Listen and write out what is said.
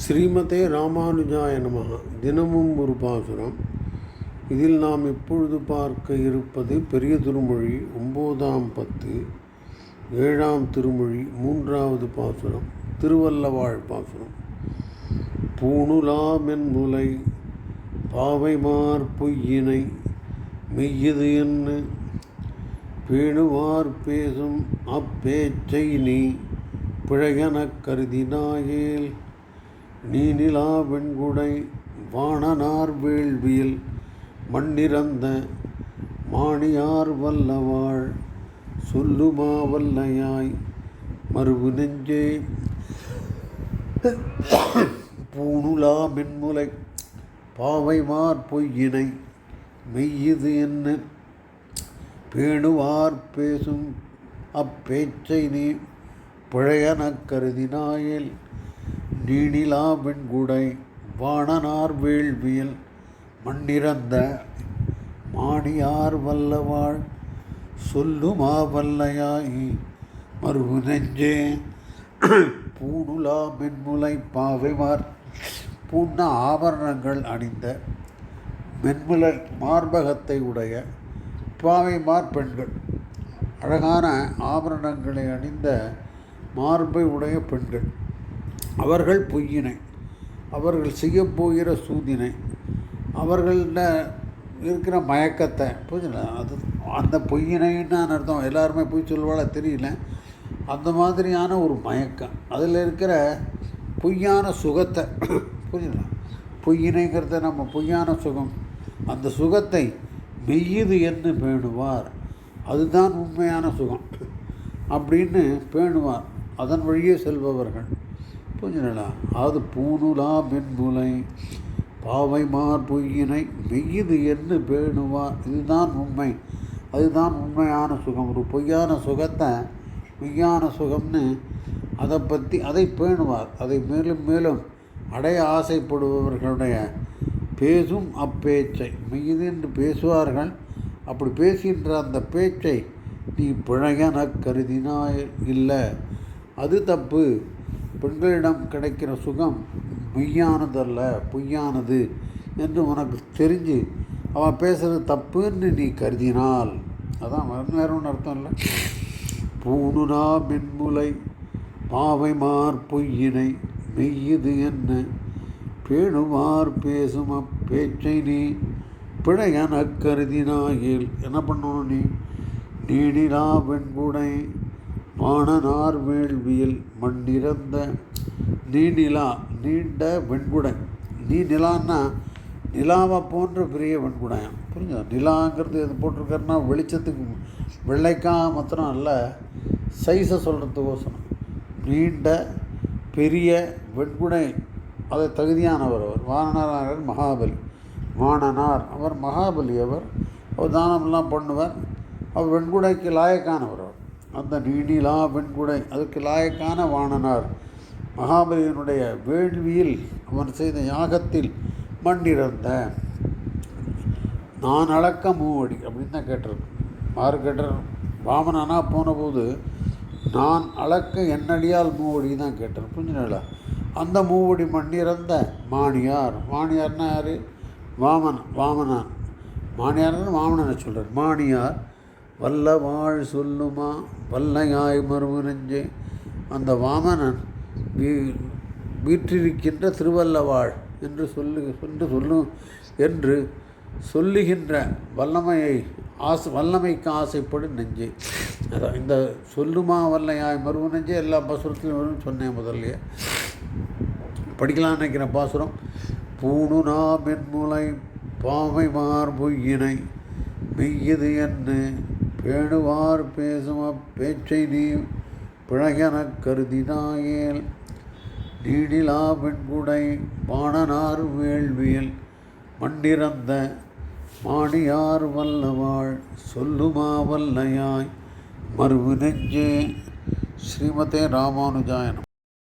ஸ்ரீமதே ராமானுஜாய நமः தினமும் ஒரு பாசுரம். இதில் நாம் இப்பொழுது பார்க்க இருப்பது பெரிய திருமொழி ஒம்போதாம் பத்து ஏழாம் திருமொழி மூன்றாவது பாசுரம் திருவல்லவாழ் பாசுரம். பூணுலாமென் முலை பாவைமார் பொய்யினை மெய்யது என்ன பேணுவார் பேசும் அப்பேச்சை நீ பிழையெனக் கருதினாயேல். நீ நிலா வெண்குடை வாணனார் வேள்வியில் மண்ணிறந்த மாணியார் வல்லவாள் சொல்லுமா வல்லையாய் மறுவு நெஞ்சே. பூணுலா மென்முலை பாவைமார் பொய்யினை மெய்யுது என்ன? பேணுவார் பேசும் அப்பேச்சை நீ பிழையனக் கருதினாயேல் நீணிலா வெண்குடை வாணனார் வேள்வியில் மண்ணிறந்த மாணியார் வல்லவாள் சொல்லுமா வல்லையாய் மறுவு நெஞ்சே பூணுலா மென்முலை பாவைமார் பூண்ண ஆபரணங்கள் அணிந்த மென்முலை மார்பகத்தை உடைய பாவைமார் பெண்கள். அழகான ஆபரணங்களை அணிந்த மார்பை உடைய பெண்கள். அவர்கள் பொய்யினை அவர்கள் செய்யப்போகிற சூதினை அவர்கள இருக்கிற மயக்கத்தை புரிஞ்சுல அது அந்த பொய்யினைன்னு அர்த்தம். எல்லாருமே பொய் சொல்லுவாள? தெரியல. அந்த மாதிரியான ஒரு மயக்கம். அதில் இருக்கிற பொய்யான சுகத்தை புரியுதுல பொய்யினைங்கிறத நம்ம பொய்யான சுகம். அந்த சுகத்தை மெய்யுது என்று பேணுவார். அதுதான் உண்மையான சுகம். அப்படின்னு பேணுவார். அதன் வழியே செல்பவர்கள். புரிஞ்சுங்களா அது பூணுலா மென்முலை பாவைமார் பொய்யினை மெய்யுது என்று பேணுவார் இதுதான் உண்மை. அதுதான் உண்மையான சுகம். ஒரு பொய்யான சுகத்தை மெய்யான சுகம்னு அதை பற்றி அதை பேணுவார். அதை மேலும் மேலும் அடைய ஆசைப்படுபவர்களுடைய பேசும் அப்பேச்சை. மெய்யுது என்று பேசுவார்கள். அப்படி பேசுகின்ற அந்த பேச்சை நீ பிழையன கருதினாய் இல்லை. அது தப்பு. பெண்களிடம் கிடைக்கிற சுகம் மெய்யானதல்ல பொய்யானது என்று உனக்கு தெரிஞ்சு அவன் பேசுகிறது தப்புன்னு நீ கருதினால். அதான் வேற ஒன்று அர்த்தம் இல்லை. பூணுனா மென்முலை பாவைமார் பொய்யினை மெய்யுது என்ன? பேணுமார் பேசும் அப்பேச்சை நீ பிழையன கருதினாயில். என்ன பண்ணணும் நீ? நீடிலா வெண்குடை வாணனார் வேள்வியில் மண்ணிறந்த நீநிலா நீண்ட வெண்குடை. நீ நிலான்னா நிலாவை போன்ற பெரிய வெண்குடையாம் புரிஞ்சா நிலாங்கிறது எது போட்டிருக்காருன்னா வெளிச்சத்துக்கு வெள்ளைக்கா மாத்திரம் அல்ல சைஸை சொல்கிறதுக்கோசனம் நீண்ட பெரிய வெண்குடை. அதை தகுதியானவர் அவர். வானனார் மகாபலி. வானனார். அவர் மகாபலி அவர். அவர் தானமெல்லாம் பண்ணுவார். அவர் வெண்குடைக்கு லாயக்கானவர் அவர். அந்த நீடிலா வெண்குடை அதுக்கு லாயக்கான வாணனார். மகாபலியனுடைய வேள்வியில் அவன் செய்த யாகத்தில் மண்ணிறந்த. நான் அளக்க மூவடி அப்படின்னு தான் கேட்டிருக்கு யார் கேட்டார் வாமனானா போனபோது நான் அளக்க என்னடியால் மூவடி தான் கேட்டார் புரிஞ்சுங்களா அந்த மூவடி மண்ணிறந்த மாணியார். மாணியார்னா யார்? வாமன் வாமனான். மாணியார்னு வாமனனை சொல்கிறார் மாணியார் வல்ல வாழ் சொல்லுமா வல்லையாய் மறுவு அந்த வாமனன் வீ வீற்றிருக்கின்ற திருவல்லவாழ் என்று சொல்லு என்று சொல்லும் என்று சொல்லுகின்ற வல்லமையை ஆசை வல்லமைக்கு ஆசைப்படும் நெஞ்சு. அதான் இந்த சொல்லுமா வல்லையாய் மருவு நெஞ்சு எல்லா பாசுரத்திலும் வரும்னு சொன்னேன் முதல்லையே. படிக்கலாம் நினைக்கிற பாசுரம். பூணுனா மென்முலை பாவைமார் பொய்யினை மெய்யது என்ன? பேணுவார் பேசும் அப்பேச்சை நீ பிழையனக் கருதிதாயேல் நீடிலா பெண்குடை பாணனார் வேள்வியில் மண்ணிறந்த மாணியார் வல்லவாள் சொல்லுமா வல்லையாய் மறுவு நெஞ்சே. ஸ்ரீமதே ராமானுஜாயனம்.